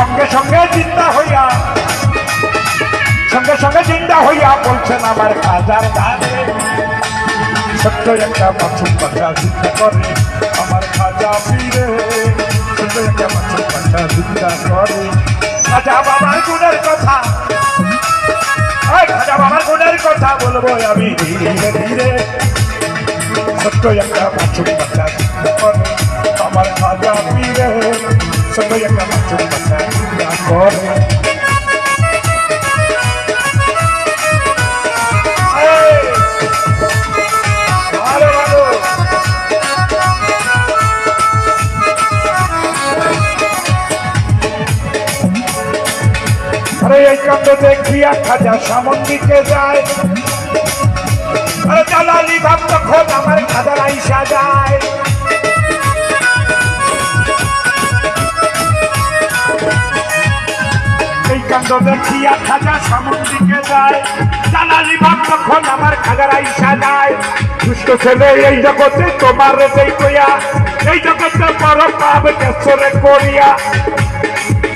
সঙ্গে সঙ্গে চিন্তা হইয়া, সঙ্গে সঙ্গে চিন্তা হইয়া বলছেন আমার খাজার দানে সত্য একটা মাছুম কথা চিন্তা করে, আমার খাজা পীরে সত্য একটা মাছুম কথা চিন্তা করে। খাজা বাবার গুণের কথা খাজা বাবার গুণের কথা বলব আমি ধীরে ধীরে। সত্য একটা মাছুম কথা চিন্তা করে, আমার খাজা পীরে সত্য একটা মাছুম কথা ভালো আরে এই কাণ্ড দেখিয়া খাজা সামন দিকে যায়। আরে তখন দেখিয়া খাজা সামন যায়। জালালি ভাব তখন আমার খাজার আইসা যায়। দুষ্ট ছেলে, এই জগতে তোমার দেই কইয়া এই জগতে বড় পাপ কেসরে করিয়া।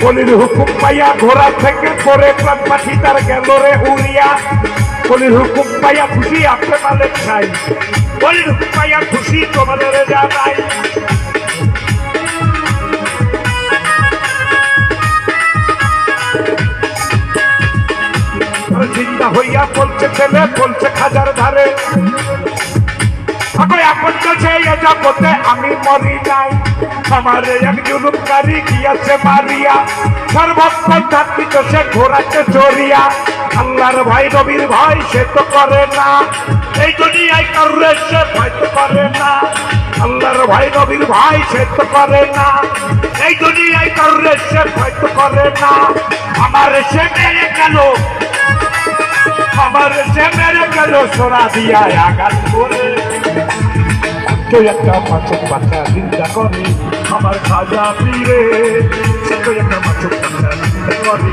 বলির হুকুম পাইয়া ঘোড়া থেকে পরে প্রাণ পাখি তার গেল উড়িয়া। বলির হুকুম পাইয়া খুশি আপনি মালিক খাই বলির হুকুম পাইয়া খুশি তোমাদের জানাই চিন্তা হইয়া বলছে ছেলে বলছে খাজার ধারে। আমি মরি নাই। আমার এক জুলুমকারী গিয়াছে মারিয়া। তো সে ঘোরাতে চড়িয়া। আল্লাহর ভাই নবীর ভাই সে তো করে না। এই দুনিয়ায় কারুরে সে ভয় তো করে না। আল্লাহর ভাই নবীর ভাই সে তো করে না। এই দুনিয়ায় কারুরে সে ভয় তো করে না। আমার সে মেরে গেল। আমার সে মেরে গেল সোনা দিয়া আঘাত করে কেউ একটা মাছক বাচ্চা চিন্তা করে আমার খাজা পীরে কেউ একটা মাছক বাচ্চা চিন্তা করে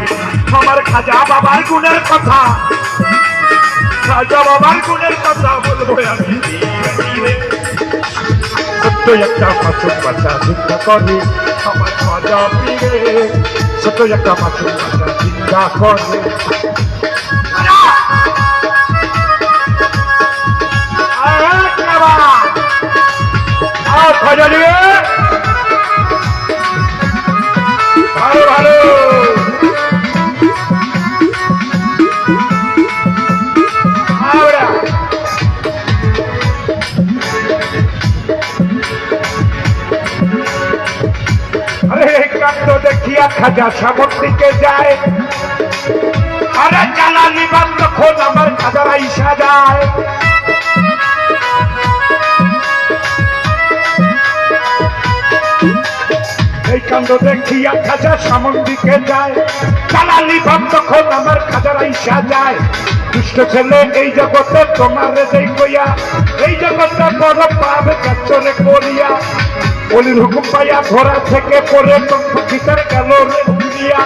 আমার খাজা বাবার গুণের কথা খাজা বাবার গুণের কথা বলব আমি ধীরে ধীরে ছোট্ট একটা মাছক বাচ্চা চিন্তা করে আমার খাজা পীরে ছোট্ট একটা মাছক বাচ্চা চিন্তা করে খাজা দিবে ভালো ভালো। দেখিয়া খাজা সামন দিকে যায়। আরে, জ্বালানি বাদ তখন আমার খাজার আইসা যায়। দেখিয়া খাজা সামন দিকে যায়। চালালি ভাব তখন আমার খাজার আইসা দুষ্ট ছেলে, এই জগতে তোমার দেই কইয়া এই জগতে বড় পাবে কাচরে করিয়া। বলির হুকুম পাইয়া ঘোড়া থেকে পরে ভিতর গেল রে উড়িয়া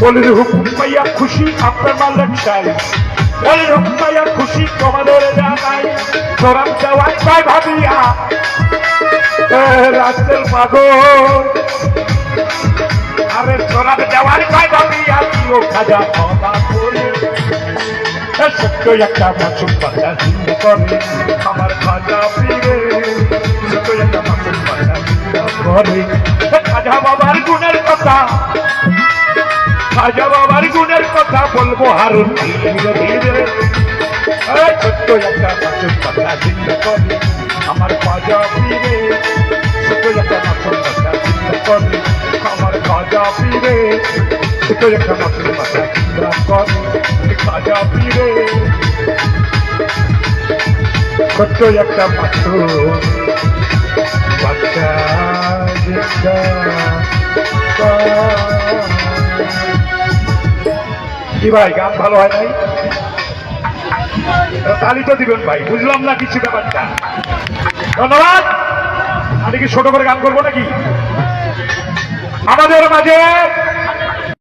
বলির হুকুম পাইয়া খুশি আপনার মালিক চাই বলির হুকুম পাইয়া খুশি তোমাদের জানাই। তোরাম দেওয়াই পাই ভাবিয়া। রাস্তের পাগল তোরা দেওয়ার পাই আমিও খাজা, ক্ষমা করে। সত্য আমার খাজা ফিরে। খাজা বাবার গুণের কথা, খাজা বাবার গুণের কথা বলব হারুন ধীরে ধীরে। সত্য আমার খাজা একটা একটা বাচ্চা কি ভাই, গান ভালো হয় নাই? তালি তো দিবেন ভাই, বুঝলাম না কিছু ব্যাপারটা। ধন্যবাদ। আমি কি ছোট করে গান করব নাকি? আমাদের মাঝে